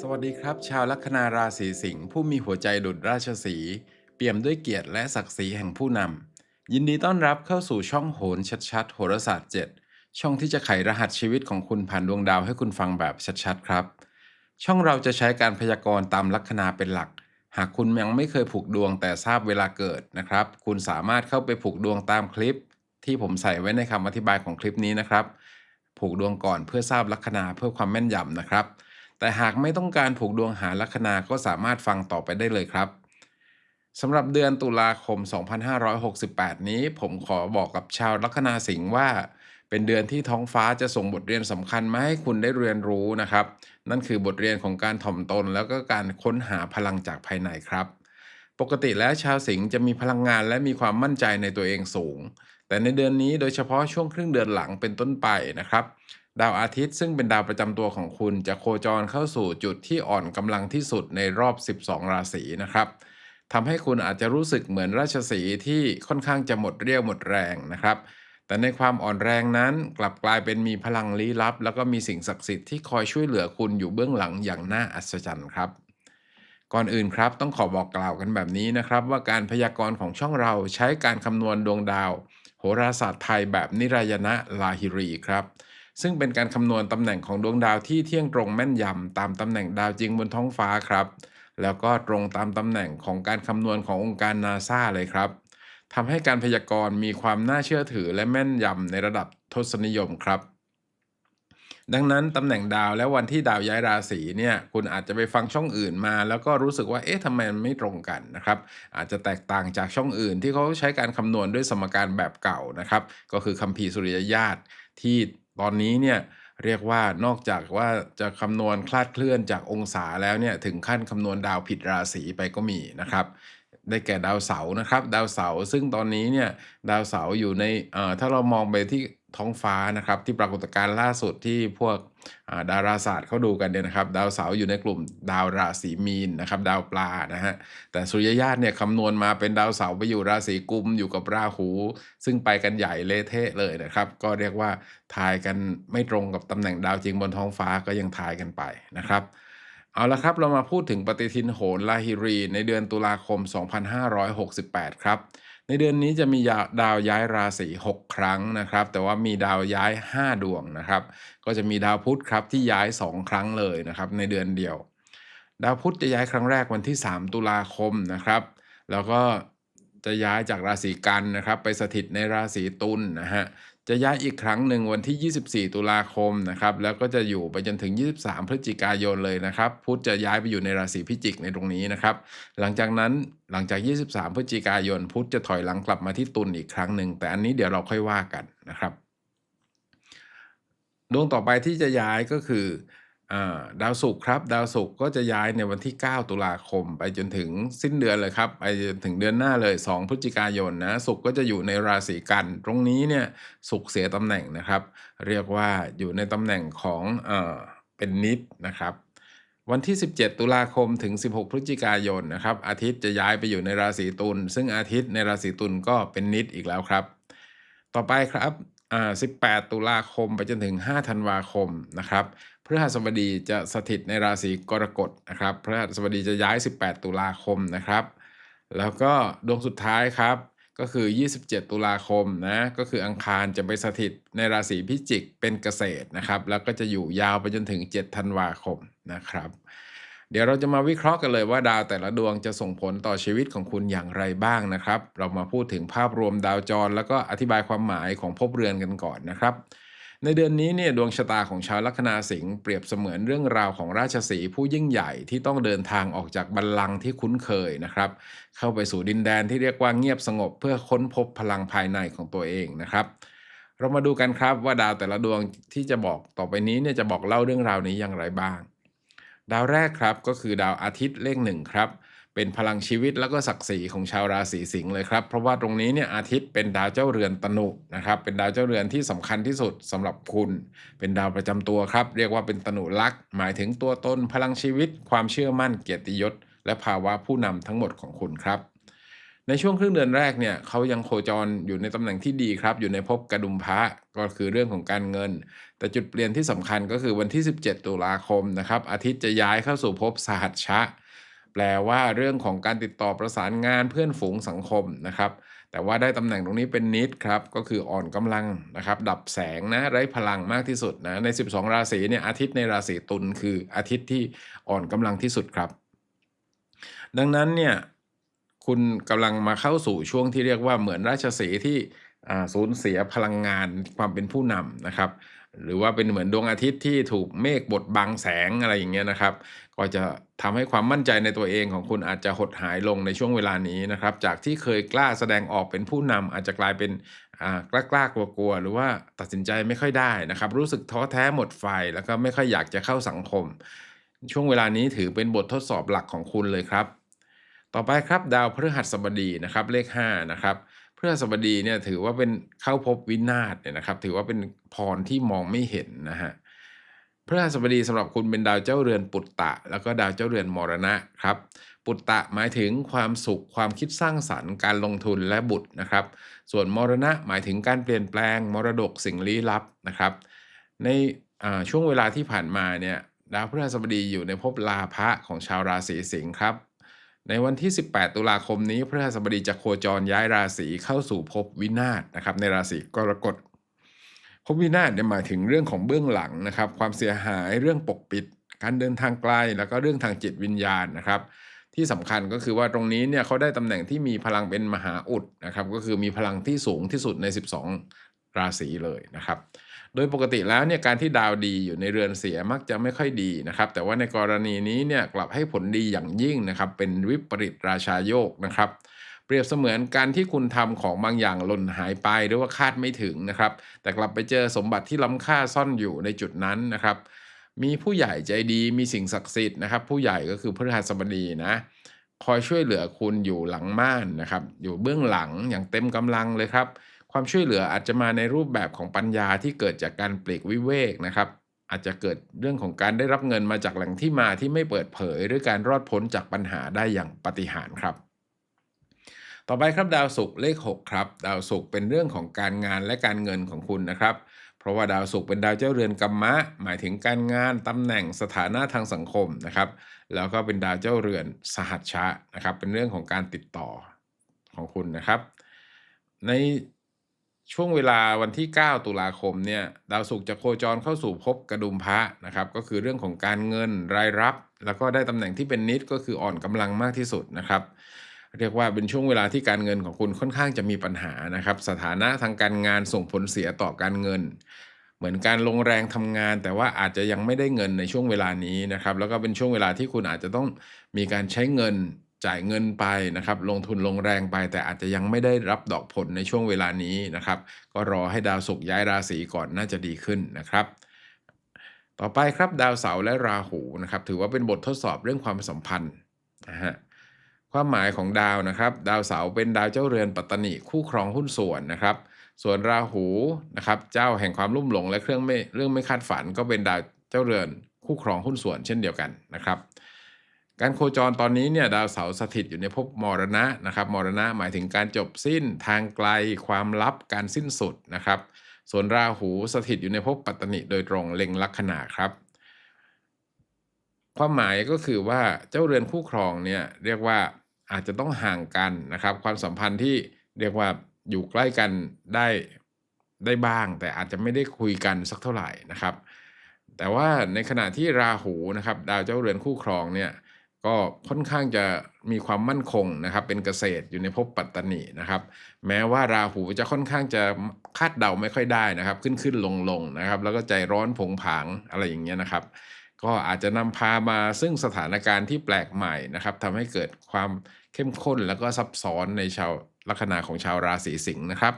สวัสดีครับ ชาวลัคนาราศีสิงห์ผู้มีหัวใจดุจราชสี เปี่ยมด้วยเกียรติและศักดิ์ศรีแห่งผู้นำยินดีต้อนรับเข้าสู่ช่องโหนชัดๆ โหราศาสตร์ 7 ช่องที่จะไขรหัสชีวิตของคุณผ่านดวงดาวให้คุณฟังแบบชัดๆ ครับ ช่องเราจะใช้การพยากรณ์ตามลัคนาเป็นหลัก หากคุณยังไม่เคยผูกดวงแต่ทราบเวลาเกิดนะครับ คุณสามารถเข้าไปผูกดวงตามคลิป ที่ผมใส่ไว้ในคำอธิบายของคลิปนี้นะครับ ผูกดวงก่อนเพื่อทราบลัคนาเพื่อความแม่นยำนะครับ แต่หากไม่ต้องการผูกดวงหาลัคนาก็สามารถฟังต่อไปได้เลยครับสำหรับเดือนตุลาคม 2568 นี้ผมขอบอกกับชาวลัคนาสิงห์ว่า เป็นเดือนที่ท้องฟ้าจะส่งบทเรียนสำคัญมาให้คุณได้เรียนรู้นะครับ นั่นคือบทเรียนของการถ่อมตนแล้วก็การค้นหาพลังจากภายในครับ ปกติแล้วชาวสิงห์จะมีพลังงานและมีความมั่นใจในตัวเองสูง แต่ในเดือนนี้โดยเฉพาะช่วงครึ่งเดือนหลังเป็นต้นไปนะครับดาวอาทิตย์ซึ่งเป็นดาวประจำตัวของคุณจะโคจรเข้าสู่จุดที่อ่อนกำลังที่สุดในรอบ 12 ราศีนะครับทำให้คุณอาจจะรู้สึกเหมือนราชสีที่ค่อนข้างจะหมดเรี่ยวหมดแรงนะครับ แต่ในความอ่อนแรงนั้นกลับกลายเป็นมีพลังลี้ลับ แล้วก็มีสิ่งศักดิ์สิทธิ์ที่คอยช่วยเหลือคุณอยู่เบื้องหลังอย่างน่าอัศจรรย์ครับ ก่อนอื่นครับต้องขอบอกกล่าวกันแบบนี้นะครับ ว่าการพยากรณ์ของช่องเราใช้การคำนวณดวงดาว โหราศาสตร์ไทยแบบนิรายณะลาฮิรีครับซึ่งเป็นการคำนวณตำแหน่งของดวงดาวที่เที่ยงตรงแม่นยำตามตำแหน่งดาวจริงบนท้องฟ้าครับ แล้วก็ตรงตามตำแหน่งของการคำนวณขององค์การนาซาเลยครับทำให้การพยากรณ์มีความน่าเชื่อถือและแม่นยำในระดับทศนิยมครับ ดังนั้นตำแหน่งดาวและวันที่ดาวย้ายราศีเนี่ยคุณอาจจะไปฟังช่องอื่นมา แล้วก็รู้สึกว่าเอ๊ะทำไมมันไม่ตรงกันนะครับอาจจะแตกต่างจากช่องอื่น ที่เขาใช้การคำนวณด้วยสมการแบบเก่านะครับก็คือคัมภีร์สุริยญาตที่ตอนนี้เนี่ยเรียกว่านอกจากว่าจะคำนวณคลาดเคลื่อนจากองศาแล้วเนี่ยถึงขั้นคำนวณดาวผิดราศีไปก็มีนะครับได้แก่ดาวเสาร์นะครับ ดาวเสาร์ซึ่งตอนนี้เนี่ยดาวเสาร์อยู่ในถ้าเรามองไปที่ ท้องฟ้านะครับ ที่ปรากฏการณ์ล่าสุดที่พวกดาราศาสตร์เขาดูกันเนี่ยนะครับ ดาวเสาร์อยู่ในกลุ่มดาวราศีมีนนะครับ ดาวปลานะฮะแต่สุริยญาตเนี่ยคำนวณมาเป็นดาวเสาร์ไปอยู่ราศีกุมอยู่กับราหู ซึ่งไปกันใหญ่เละเทะเลยนะครับ ก็เรียกว่าทายกันไม่ตรงกับตำแหน่งดาวจริงบนท้องฟ้าก็ยังทายกันไปนะครับเอาละครับเรามาพูดถึงปฏิทินโหราฮิรี ในเดือนตุลาคม 2568 ครับ ในเดือนนี้จะมีดาวย้ายราศี6 ครั้งนะครับ แต่ว่ามีดาวย้าย 5 ดวงนะครับ ก็จะมีดาวพุธครับที่ย้าย 2 ครั้งเลยนะครับ ในเดือนเดียว ดาวพุธจะย้ายครั้งแรกวันที่ 3 ตุลาคมนะครับ แล้วก็จะย้ายจากราศีกันนะครับ ไปสถิตในราศีตุลนะฮะ จะย้ายอีกครั้งหนึ่งวันที่ 24 ตุลาคมนะครับแล้วก็จะอยู่ไปจนถึง 23 พฤศจิกายนเลยนะครับพุธจะย้ายไปอยู่ในราศีพิจิกในตรงนี้นะครับหลังจากนั้นหลังจาก 23 พฤศจิกายน พุธจะถอยหลังกลับมาที่ตุลอีกครั้งหนึ่งแต่อันนี้เดี๋ยวเราค่อยว่ากันนะครับดวงต่อไปที่จะย้ายก็คือ ดาวศุกร์ครับ ดาวศุกร์ก็จะย้ายในวันที่ 9 ตุลาคม ไปจนถึงสิ้นเดือนเลยครับ ไปจนถึงเดือนหน้าเลย 2 พฤศจิกายนนะศุกร์ก็จะอยู่ในราศีกัน ตรงนี้เนี่ยศุกร์เสียตำแหน่งนะครับ เรียกว่าอยู่ในตำแหน่งของเออเป็นนิดนะครับวันที่ 17 ตุลาคมถึง 16 พฤศจิกายนนะครับ อาทิตย์จะย้ายไปอยู่ในราศีตุลซึ่งอาทิตย์ในราศีตุลก็เป็นนิดอีกแล้วครับ ต่อไปครับ 18 ตุลาคมไปจนถึง 5 ธันวาคมนะครับ ฤหัสบดีจะสถิตในราศีกรกฎนะครับพฤหัสบดีจะย้าย 18 ตุลาคมนะครับ แล้วก็ดวงสุดท้ายครับก็คือ 27 ตุลาคมนะก็คืออังคารจะไปสถิตในราศีพิจิกเป็นเกษตรนะครับ แล้วก็จะอยู่ยาวไปจนถึง 7 ธันวาคมนะครับ เดี๋ยวเราจะมาวิเคราะห์กันเลยว่าดาวแต่ละดวงจะส่งผลต่อชีวิตของคุณอย่างไรบ้างนะครับ เรามาพูดถึงภาพรวมดาวจร แล้วก็อธิบายความหมายของภพเรือนกันก่อนนะครับ ในเดือนนี้เนี่ยดวงชะตาของชาวลัคนาสิงห์เปรียบเสมือนเรื่องราวของราชสีห์ผู้ยิ่งใหญ่ที่ต้องเดินทางออกจากบัลลังก์ที่คุ้นเคยนะครับ เข้าไปสู่ดินแดนที่เรียกว่าเงียบสงบเพื่อค้นพบพลังภายในของตัวเองนะครับ เรามาดูกันครับว่าดาวแต่ละดวงที่จะบอกต่อไปนี้เนี่ยจะบอกเล่าเรื่องราวนี้อย่างไรบ้าง ดาวแรกครับก็คือดาวอาทิตย์เลขหนึ่งครับ เป็นพลังชีวิตแล้วก็ศักดิ์ศรีของชาวราศีสิงห์เลยครับ เพราะว่าตรงนี้เนี่ยอาทิตย์เป็นดาวเจ้าเรือนตนุนะครับ เป็นดาวเจ้าเรือนที่สำคัญที่สุดสำหรับคุณ เป็นดาวประจำตัวครับ เรียกว่าเป็นตนุลักษ์หมายถึงตัวตนพลังชีวิต ความเชื่อมั่นเกียรติยศ และภาวะผู้นำทั้งหมดของคุณครับในช่วงครึ่งเดือนแรกเนี่ยเขายังโคจรอยู่ในตำแหน่งที่ดีครับ อยู่ในภพกระดุมพระก็คือเรื่องของการเงิน แต่จุดเปลี่ยนที่สำคัญก็คือวันที่ 17 ตุลาคมนะครับอาทิตย์จะย้ายเข้าสู่ภพสหัชชะ แปลว่าเรื่องของการติดต่อประสานงานเพื่อนฝูงสังคมนะครับ แต่ว่าได้ตำแหน่งตรงนี้เป็นนิดครับ ก็คืออ่อนกำลังนะครับ ดับแสงนะไร้พลังมากที่สุดนะใน 12 ราศีเนี่ยอาทิตย์ในราศีตุลคืออาทิตย์ที่อ่อนกำลังที่สุดครับ ดังนั้นเนี่ยคุณกำลังมาเข้าสู่ช่วงที่เรียกว่าเหมือนราชสีที่อ่าสูญเสียพลังงานความเป็นผู้นำนะครับ หรือว่าเป็นเหมือนดวงอาทิตย์ที่ถูกเมฆบดบังแสงอะไรอย่างเงี้ยนะครับ ก็จะทำให้ความมั่นใจในตัวเองของคุณอาจจะหดหายลงในช่วงเวลานี้นะครับ จากที่เคยกล้าแสดงออกเป็นผู้นำอาจจะกลายเป็นกล้ากล้ากลัวกลัวๆหรือว่าตัดสินใจไม่ค่อยได้นะครับ รู้สึกท้อแท้หมดไฟแล้วก็ไม่ค่อยอยากจะเข้าสังคม ช่วงเวลานี้ถือเป็นบททดสอบหลักของคุณเลยครับ ต่อไปครับดาวพฤหัสบดีนะครับเลข5นะครับ พฤหัสบดีเนี่ยถือว่าเป็นเข้าพบวินาศเนี่ยนะครับ ถือว่าเป็นพรที่มองไม่เห็นนะฮะพฤหัสบดีสำหรับคุณเป็นดาวเจ้าเรือนปุตตะ แล้วก็ดาวเจ้าเรือนมรณะครับ ปุตตะหมายถึงความสุขความคิดสร้างสรรค์การลงทุนและบุตรนะครับ ส่วนมรณะหมายถึงการเปลี่ยนแปลงมรดกสิ่งลี้ลับนะครับ ในช่วงเวลาที่ผ่านมาเนี่ยดาวพฤหัสบดีอยู่ในภพลาภะของชาวราศีสิงห์ครับ ในวันที่ 18 ตุลาคมนี้พฤหัสบดีจะโคจรย้ายราศีเข้าสู่ภพวินาศนะครับ ในราศีกรกฎภพวินาศเนี่ยหมายถึงเรื่องของเบื้องหลังนะครับ ความเสียหายเรื่องปกปิด การเดินทางไกลแล้วก็เรื่องทางจิตวิญญาณนะครับ ที่สำคัญก็คือว่าตรงนี้เนี่ยเขาได้ตำแหน่งที่มีพลังเป็นมหาอุดนะครับ ก็คือมีพลังที่สูงที่สุดใน 12 ราศีเลยนะครับ โดยปกติแล้วเนี่ยการที่ดาวดีอยู่ในเรือนเสียมักจะไม่ค่อยดีนะครับ แต่ว่าในกรณีนี้เนี่ยกลับให้ผลดีอย่างยิ่งนะครับ เป็นวิปริตราชาโยกนะครับ เปรียบเสมือนการที่คุณทำของบางอย่างหล่นหายไปหรือว่าคาดไม่ถึงนะครับ แต่กลับไปเจอสมบัติที่ล้ำค่าซ่อนอยู่ในจุดนั้นนะครับ มีผู้ใหญ่ใจดีมีสิ่งศักดิ์สิทธิ์นะครับ ผู้ใหญ่ก็คือพฤหัสบดีนะคอยช่วยเหลือคุณอยู่หลังม่านนะครับ อยู่เบื้องหลังอย่างเต็มกำลังเลยครับ ความช่วยเหลืออาจจะมาในรูปแบบของปัญญาที่เกิดจากการปลีกวิเวกนะครับ อาจจะเกิดเรื่องของการได้รับเงินมาจากแหล่งที่มาที่ไม่เปิดเผย หรือการรอดพ้นจากปัญหาได้อย่างปฏิหารครับ ต่อไปครับดาวศุกร์เลข 6 ครับ ดาวศุกร์เป็นเรื่องของการงานและการเงินของคุณนะครับเพราะว่าดาวศุกร์เป็นดาวเจ้าเรือนกัมมะ หมายถึงการงานตำแหน่งสถานะทางสังคมนะครับ แล้วก็เป็นดาวเจ้าเรือนสหัชชะนะครับ เป็นเรื่องของการติดต่อของคุณนะครับ ใน ช่วงเวลาวันที่ 9 ตุลาคมเนี่ยดาวศุกร์จะโคจรเข้าสู่ภพกระดุมพระนะครับ ก็คือเรื่องของการเงินรายรับ แล้วก็ได้ตำแหน่งที่เป็นนิดก็คืออ่อนกำลังมากที่สุดนะครับ เรียกว่าเป็นช่วงเวลาที่การเงินของคุณค่อนข้างจะมีปัญหานะครับ สถานะทางการงานส่งผลเสียต่อการเงิน เหมือนการลงแรงทำงาน แต่ว่าอาจจะยังไม่ได้เงินในช่วงเวลานี้นะครับ แล้วก็เป็นช่วงเวลาที่คุณอาจจะต้องมีการใช้เงิน จ่ายเงินไปนะครับลงทุนลงแรงไป แต่อาจจะยังไม่ได้รับดอกผลในช่วงเวลานี้นะครับ ก็รอให้ดาวศุกร์ย้ายราศีก่อนน่าจะดีขึ้นนะครับ ต่อไปครับดาวเสาร์และราหูนะครับ ถือว่าเป็นบททดสอบเรื่องความสัมพันธ์นะฮะความหมายของดาวนะครับ ดาวเสาร์เป็นดาวเจ้าเรือนปัตตนิคู่ครองหุ้นส่วนนะครับ ส่วนราหูนะครับ เจ้าแห่งความลุ่มหลงและเครื่องไม่เรื่องไม่คาดฝัน ก็เป็นดาวเจ้าเรือนคู่ครองหุ้นส่วนเช่นเดียวกันนะครับ การโคจรตอนนี้เนี่ยดาวเสาร์สถิตอยู่ในภพมรณะนะครับมรณะหมายถึงการจบสิ้นทางไกลความลับการสิ้นสุดนะครับ ส่วนราหูสถิตอยู่ในภพปัตตนิโดยตรงเล็งลัคนาครับ ความหมายก็คือว่าเจ้าเรือนคู่ครองเนี่ยเรียกว่าอาจจะต้องห่างกันนะครับ ความสัมพันธ์ที่เรียกว่าอยู่ใกล้กันได้ได้บ้าง แต่อาจจะไม่ได้คุยกันสักเท่าไหร่นะครับ แต่ว่าในขณะที่ราหูนะครับ ดาวเจ้าเรือนคู่ครองเนี่ย ก็ค่อนข้างจะมีความมั่นคงนะครับเป็นเกษตรอยู่ในภพปัตตนีนะครับ แม้ว่าราหูจะค่อนข้างจะคาดเดาไม่ค่อยได้นะครับ ขึ้นขึ้นลงลงนะครับ แล้วก็ใจร้อนผงผางอะไรอย่างเงี้ยนะครับ ก็อาจจะนำพามาซึ่งสถานการณ์ที่แปลกใหม่นะครับทำให้เกิดความเข้มข้นแล้วก็ซับซ้อนในชาวลัคนาของชาวราศีสิงห์นะครับ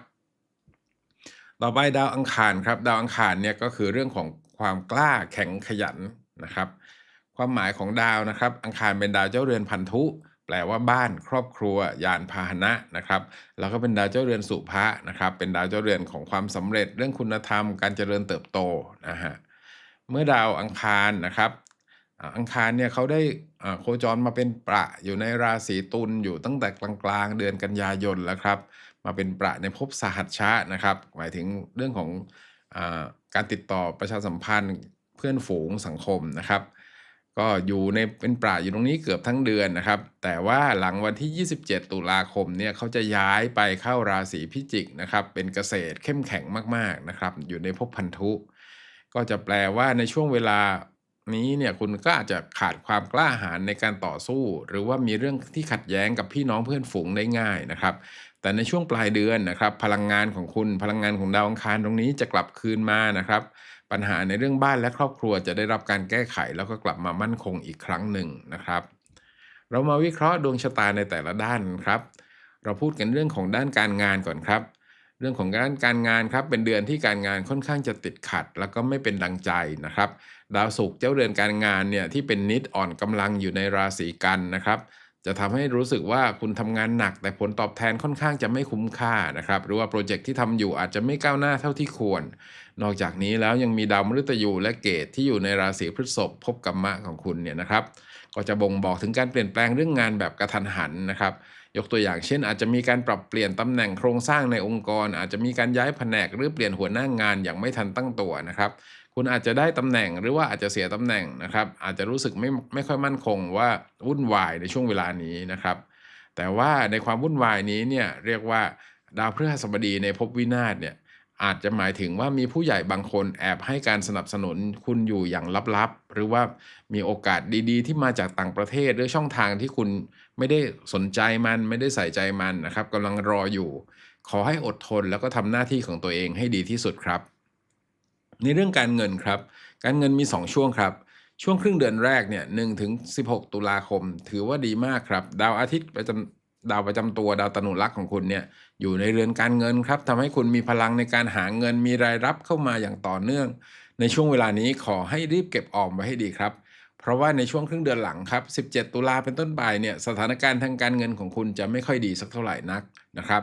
ต่อไปดาวอังคารครับ ดาวอังคารเนี่ยก็คือเรื่องของความกล้าแข็งขยันนะครับ ความหมายของดาวนะครับ อังคารเป็นดาวเจ้าเรือนพันธุ แปลว่าบ้านครอบครัว ยานพาหนะนะครับ แล้วก็เป็นดาวเจ้าเรือนสุภะนะครับ เป็นดาวเจ้าเรือนของความสำเร็จเรื่องคุณธรรม การเจริญเติบโตนะฮะเมื่อดาวอังคารนะครับอังคารเนี่ยเขาได้โคจรมาเป็นประอยู่ในราศีตุลอยู่ตั้งแต่กลางๆเดือนกันยายนแล้วครับ มาเป็นประในภพสหัชชะนะครับ หมายถึงเรื่องของอการติดต่อประชาสัมพันธ์เพื่อนฝูงสังคมนะครับ ก็อยู่ในเป็นปราอยู่ตรงนี้เกือบทั้งเดือนนะครับ แต่ว่าหลังวันที่ 27 ตุลาคมเนี่ยเขาจะย้ายไปเข้าราศีพิจิกนะครับ เป็นเกษตรเข้มแข็งมากๆนะครับ อยู่ในภพพันธุ ก็จะแปลว่าในช่วงเวลานี้เนี่ยคุณก็อาจจะขาดความกล้าหาญในการต่อสู้ หรือว่ามีเรื่องที่ขัดแย้งกับพี่น้องเพื่อนฝูงได้ง่ายนะครับ แต่ในช่วงปลายเดือนนะครับ พลังงานของคุณพลังงานของดาวอังคารตรงนี้จะกลับคืนมานะครับ ปัญหาในเรื่องบ้านและครอบครัวจะได้รับการแก้ไขแล้วก็กลับมามั่นคงอีกครั้งหนึ่งนะครับ เรามาวิเคราะห์ดวงชะตาในแต่ละด้านครับ เราพูดกันเรื่องของด้านการงานก่อนครับ เรื่องของด้านการงานครับเป็นเดือนที่การงานค่อนข้างจะติดขัด แล้วก็ไม่เป็นดังใจนะครับ ดาวศุกร์เจ้าเรือนการงานเนี่ยที่เป็นนิดอ่อนกำลังอยู่ในราศีกันนะครับ จะทำให้รู้สึกว่าคุณทำงานหนัก แต่ผลตอบแทนค่อนข้างจะไม่คุ้มค่านะครับ หรือว่าโปรเจกต์ที่ทำอยู่อาจจะไม่ก้าวหน้าเท่าที่ควร นอกจากนี้แล้วยังมีดาวมฤตยูและเกตที่อยู่ในราศีพฤษภพบกรรมะของคุณเนี่ยนะครับ ก็จะบ่งบอกถึงการเปลี่ยนแปลงเรื่องงานแบบกระทันหันนะครับ ยกตัวอย่างเช่น อาจจะมีการปรับเปลี่ยนตำแหน่งโครงสร้างในองค์กร อาจจะมีการย้ายแผนกหรือเปลี่ยนหัวหน้างานอย่างไม่ทันตั้งตัวนะครับ คุณอาจจะได้ตำแหน่งหรือว่าอาจจะเสียตำแหน่งนะครับ อาจจะรู้สึกไม่ไม่ค่อยมั่นคงว่าวุ่นวายในช่วงเวลานี้นะครับ แต่ว่าในความวุ่นวายนี้เนี่ยเรียกว่าดาวพฤหัสบดีในภพวินาศเนี่ยอาจจะหมายถึงว่ามีผู้ใหญ่บางคนแอบให้การสนับสนุนคุณอยู่อย่างลับๆ หรือว่ามีโอกาสดีๆ ที่มาจากต่างประเทศหรือช่องทางที่คุณไม่ได้สนใจมันไม่ได้ใส่ใจมันนะครับกำลังรออยู่ ขอให้อดทนแล้วก็ทำหน้าที่ของตัวเองให้ดีที่สุดครับ ในเรื่องการเงินครับ การเงินมี 2 ช่วงครับ ช่วงครึ่งเดือนแรกเนี่ย1ถึง 16 ตุลาคม ถือว่าดีมากครับ ดาวอาทิตย์ประจำดาวประจำตัวดาวตนุรักษ์ของคุณเนี่ยอยู่ในเรือนการเงินครับทำให้คุณมีพลังในการหาเงินมีรายรับเข้ามาอย่างต่อเนื่อง ในช่วงเวลานี้ขอให้รีบเก็บออมไว้ให้ดีครับเพราะว่าในช่วงครึ่งเดือนหลังครับ 17 ตุลาเป็นต้นไปเนี่ย สถานการณ์ทางการเงินของคุณจะไม่ค่อยดีสักเท่าไหร่นักนะครับ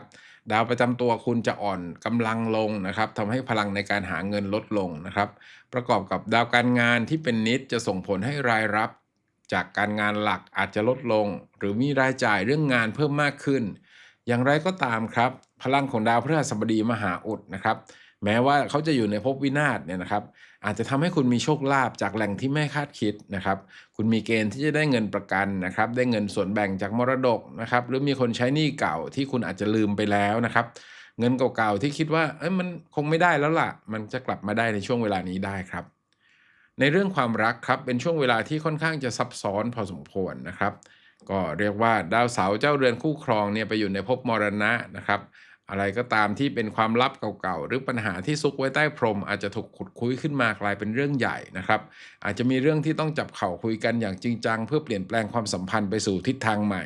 ดาวประจำตัวคุณจะอ่อนกำลังลงนะครับทำให้พลังในการหาเงินลดลงนะครับ ประกอบกับดาวการงานที่เป็นนิดจะส่งผลให้รายรับ จากการงานหลักอาจจะลดลง หรือมีรายจ่ายเรื่องงานเพิ่มมากขึ้น อย่างไรก็ตามครับ พลังของดาวพฤหัสบดีมหาอุดนะครับ แม้ว่าเขาจะอยู่ในภพวินาศเนี่ยนะครับ อาจจะทำให้คุณมีโชคลาภจากแหล่งที่ไม่คาดคิดนะครับ คุณมีเกณฑ์ที่จะได้เงินประกันนะครับ ได้เงินส่วนแบ่งจากมรดกนะครับ หรือมีคนใช้หนี้เก่าที่คุณอาจจะลืมไปแล้วนะครับ เงินเก่าๆที่คิดว่าเอ้ยมันคงไม่ได้แล้วล่ะ มันจะกลับมาได้ในช่วงเวลานี้ได้ครับ ในเรื่องความรักครับเป็นช่วงเวลาที่ค่อนข้างจะซับซ้อนพอสมควรนะครับ ก็เรียกว่าดาวเสาร์เจ้าเรือนคู่ครองเนี่ยไปอยู่ในภพมรณะนะครับ อะไรก็ตามที่เป็นความลับเก่าๆ หรือปัญหาที่ซุกไว้ใต้พรม อาจจะถูกขุดคุยขึ้นมากลายเป็นเรื่องใหญ่นะครับ อาจจะมีเรื่องที่ต้องจับเข่าคุยกันอย่างจริงจัง เพื่อเปลี่ยนแปลงความสัมพันธ์ไปสู่ทิศทางใหม่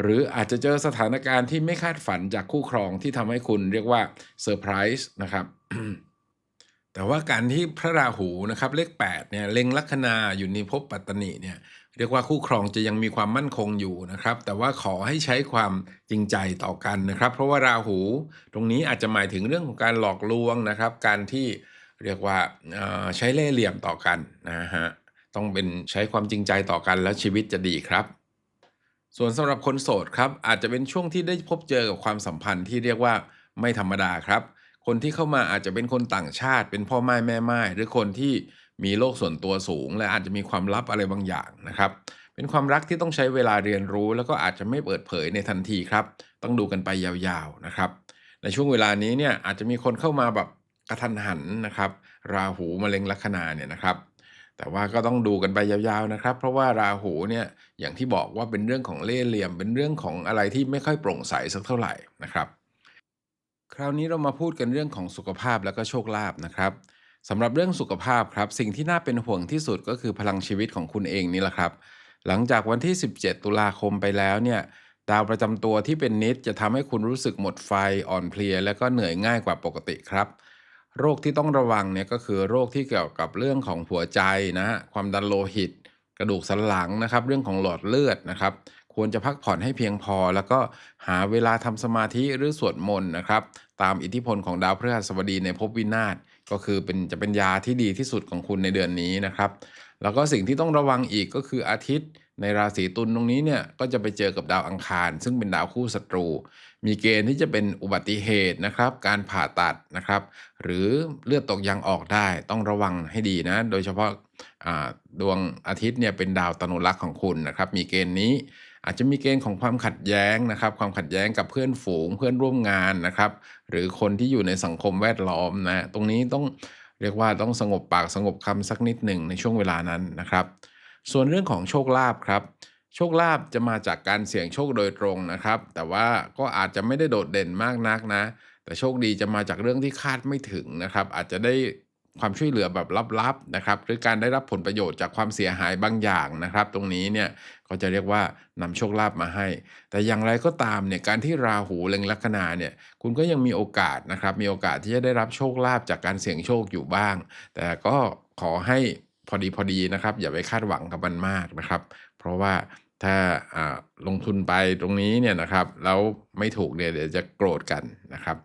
หรืออาจจะเจอสถานการณ์ที่ไม่คาดฝันจากคู่ครองที่ทำให้คุณเรียกว่าเซอร์ไพรส์นะครับแต่ว่าการที่พระราหูนะครับเลข8เนี่ยเล็งลัคนาอยู่ในภพปัตตนิเนี่ย เรียกว่าคู่ครองจะยังมีความมั่นคงอยู่นะครับ แต่ว่าขอให้ใช้ความจริงใจต่อกันนะครับ เพราะว่าราหู ตรงนี้อาจจะหมายถึงเรื่องของการหลอกลวงนะครับ การที่เรียกว่าใช้เล่ห์เหลี่ยมต่อกันนะฮะต้องเป็นใช้ความจริงใจต่อกันแล้วชีวิตจะดีครับ ส่วนสำหรับคนโสดครับอาจจะเป็นช่วงที่ได้พบเจอกับความสัมพันธ์ที่เรียกว่าไม่ธรรมดาครับ คนที่เข้ามาอาจจะเป็นคนต่างชาติ เป็นพ่อไม้แม่ไม้หรือคนที่ มีโลกส่วนตัวสูง และอาจจะมีความลับอะไรบางอย่างนะครับ เป็นความรักที่ต้องใช้เวลาเรียนรู้ แล้วก็อาจจะไม่เปิดเผยในทันทีครับ ต้องดูกันไปยาวๆนะครับ ในช่วงเวลานี้เนี่ยอาจจะมีคนเข้ามาแบบกระทันหันนะครับ ราหูมะเร็งลัคนาเนี่ยนะครับแต่ว่าก็ต้องดูกันไปยาวๆนะครับ เพราะว่าราหูเนี่ยอย่างที่บอกว่าเป็นเรื่องของเล่ห์เหลี่ยม เป็นเรื่องของอะไรที่ไม่ค่อยโปร่งใสสักเท่าไหร่นะครับ คราวนี้เรามาพูดกันเรื่องของสุขภาพแล้วก็โชคลาภนะครับ สำหรับเรื่องสุขภาพครับ สิ่งที่น่าเป็นห่วงที่สุดก็คือพลังชีวิตของคุณเองนี่แหละครับ หลังจากวันที่ 17 ตุลาคมไปแล้วเนี่ยดาวประจำตัวที่เป็นนิดจะทำให้คุณรู้สึกหมดไฟอ่อนเพลีย และก็เหนื่อยง่ายกว่าปกติครับ โรคที่ต้องระวังเนี่ยก็คือโรคที่เกี่ยวกับเรื่องของหัวใจนะฮะความดันโลหิต กระดูกสันหลังนะครับ เรื่องของหลอดเลือดนะครับ ควรจะพักผ่อนให้เพียงพอ แล้วก็หาเวลาทำสมาธิหรือสวดมนต์นะครับ ตามอิทธิพลของดาวพฤหัสบดีในภพวินาศ ก็คือเป็นจะเป็นยาที่ดีที่สุดของคุณในเดือนนี้นะครับ แล้วก็สิ่งที่ต้องระวังอีกก็คืออาทิตย์ในราศีตุลตรงนี้เนี่ยก็จะไปเจอกับดาวอังคาร ซึ่งเป็นดาวคู่ศัตรู มีเกณฑ์ที่จะเป็นอุบัติเหตุนะครับ การผ่าตัดนะครับ หรือเลือดตกยางออกได้ต้องระวังให้ดีนะ โดยเฉพาะดวงอาทิตย์เนี่ยเป็นดาวตนุรักษ์ของคุณนะครับ มีเกณฑ์นี้ อาจจะมีเกณฑ์ของความขัดแย้งนะครับ ความขัดแย้งกับเพื่อนฝูงเพื่อนร่วมงานนะครับ หรือคนที่อยู่ในสังคมแวดล้อมนะตรงนี้ต้องเรียกว่าต้องสงบปากสงบคำสักนิดหนึ่งในช่วงเวลานั้นนะครับ ส่วนเรื่องของโชคลาภครับโชคลาภจะมาจากการเสี่ยงโชคโดยตรงนะครับ แต่ว่าก็อาจจะไม่ได้โดดเด่นมากนักนะ แต่โชคดีจะมาจากเรื่องที่คาดไม่ถึงนะครับ อาจจะได้ ความช่วยเหลือแบบลับๆนะครับ หรือการได้รับผลประโยชน์จากความเสียหายบางอย่างนะครับ ตรงนี้เนี่ยก็จะเรียกว่านำโชคลาภมาให้ แต่อย่างไรก็ตามเนี่ยการที่ราหูเล็งลัคนาเนี่ยคุณก็ยังมีโอกาสนะครับ มีโอกาสที่จะได้รับโชคลาภจากการเสี่ยงโชคอยู่บ้าง แต่ก็ขอให้พอดีพอดีนะครับ อย่าไปคาดหวังกับมันมากนะครับ เพราะว่าถ้าลงทุนไปตรงนี้เนี่ยนะครับแล้วไม่ถูกเนี่ยเดี๋ยวจะโกรธกันนะครับ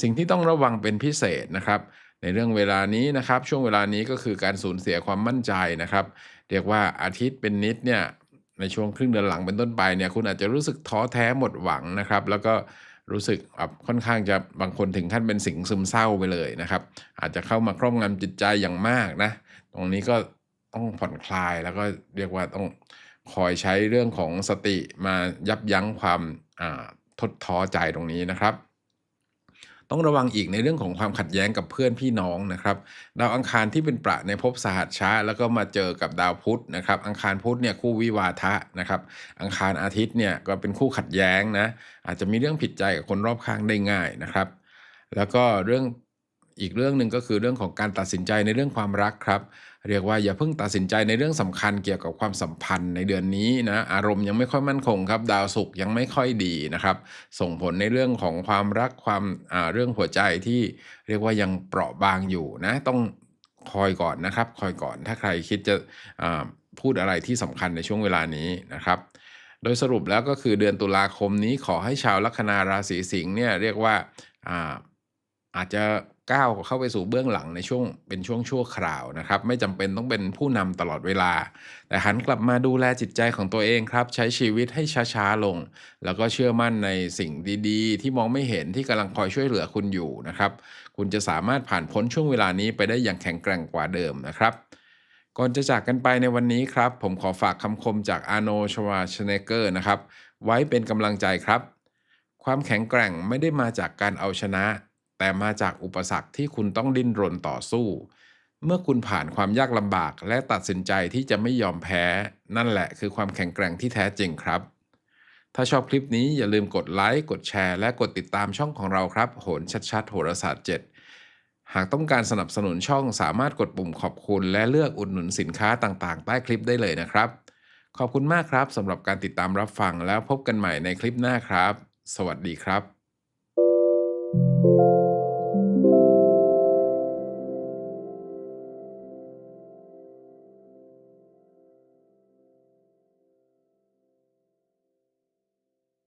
สิ่งที่ต้องระวังเป็นพิเศษนะครับ ในเรื่องเวลานี้นะครับ ช่วงเวลานี้ก็คือการสูญเสียความมั่นใจนะครับ เรียกว่าอาทิตย์เป็นนิดเนี่ยในช่วงครึ่งเดือนหลังเป็นต้นไปเนี่ยคุณอาจจะรู้สึกท้อแท้หมดหวังนะครับ แล้วก็รู้สึกแบบค่อนข้างจะบางคนถึงขั้นเป็นสิงซึมเศร้าไปเลยนะครับ อาจจะเข้ามาครอบงำจิตใจอย่างมากนะ ตรงนี้ก็ต้องผ่อนคลายแล้วก็เรียกว่าต้องคอยใช้เรื่องของสติมายับยั้งความทดท้อใจตรงนี้นะครับ ต้องระวังอีกในเรื่องของความขัดแย้งกับเพื่อนพี่น้องนะครับดาวอังคารที่เป็นประในภพสหัสช้าแล้วก็มาเจอกับดาวพุธนะครับอังคารพุธเนี่ยคู่วิวาทะนะครับอังคารอาทิตย์เนี่ยก็เป็นคู่ขัดแย้งนะอาจจะมีเรื่องผิดใจกับคนรอบข้างได้ง่ายนะครับ แล้วก็เรื่อง อีกเรื่องหนึ่งก็คือเรื่องของการตัดสินใจในเรื่องความรักครับ เรียกว่าอย่าเพิ่งตัดสินใจในเรื่องสำคัญเกี่ยวกับความสัมพันธ์ในเดือนนี้นะอารมณ์ยังไม่ค่อยมั่นคงครับ ดาวศุกร์ยังไม่ค่อยดีนะครับ ส่งผลในเรื่องของความรักความเรื่องหัวใจที่เรียกว่ายังเปราะบางอยู่นะต้องคอยก่อนนะครับ คอยก่อนถ้าใครคิดจะพูดอะไรที่สำคัญในช่วงเวลานี้นะครับโดยสรุปแล้วก็คือเดือนตุลาคมนี้ขอให้ชาวลัคนาราศีสิงห์เนี่ยเรียกว่าอ่าอาจจะ ก้าวเข้าไปสู่เบื้องหลังในช่วงเป็นช่วงชั่วคราวนะครับ ไม่จำเป็นต้องเป็นผู้นำตลอดเวลา แต่หันกลับมาดูแลจิตใจของตัวเองครับ ใช้ชีวิตให้ช้าๆลง แล้วก็เชื่อมั่นในสิ่งดีๆ ที่มองไม่เห็นที่กำลังคอยช่วยเหลือคุณอยู่นะครับ คุณจะสามารถผ่านพ้นช่วงเวลานี้ไปได้อย่างแข็งแกร่งกว่าเดิมนะครับก่อนจะจากกันไปในวันนี้ครับ ผมขอฝากคำคมจากอาโนชวาชเนเกอร์นะครับ ไว้เป็นกำลังใจครับ ความแข็งแกร่งไม่ได้มาจากการเอาชนะ แต่มาจากอุปสรรคที่คุณต้องดิ้นรนต่อสู้ เมื่อคุณผ่านความยากลำบากและตัดสินใจที่จะไม่ยอมแพ้ นั่นแหละคือความแข็งแกร่งที่แท้จริงครับ ถ้าชอบคลิปนี้อย่าลืมกดไลค์ กดแชร์ และกดติดตามช่องของเราครับ โหนชัดๆ โหราศาสตร์ 7หากต้องการสนับสนุนช่องสามารถกดปุ่มขอบคุณ และเลือกอุดหนุนสินค้าต่างๆ ใต้คลิปได้เลยนะครับ ขอบคุณมากครับสำหรับการติดตามรับฟังแล้วพบกันใหม่ในคลิปหน้าครับ สวัสดีครับ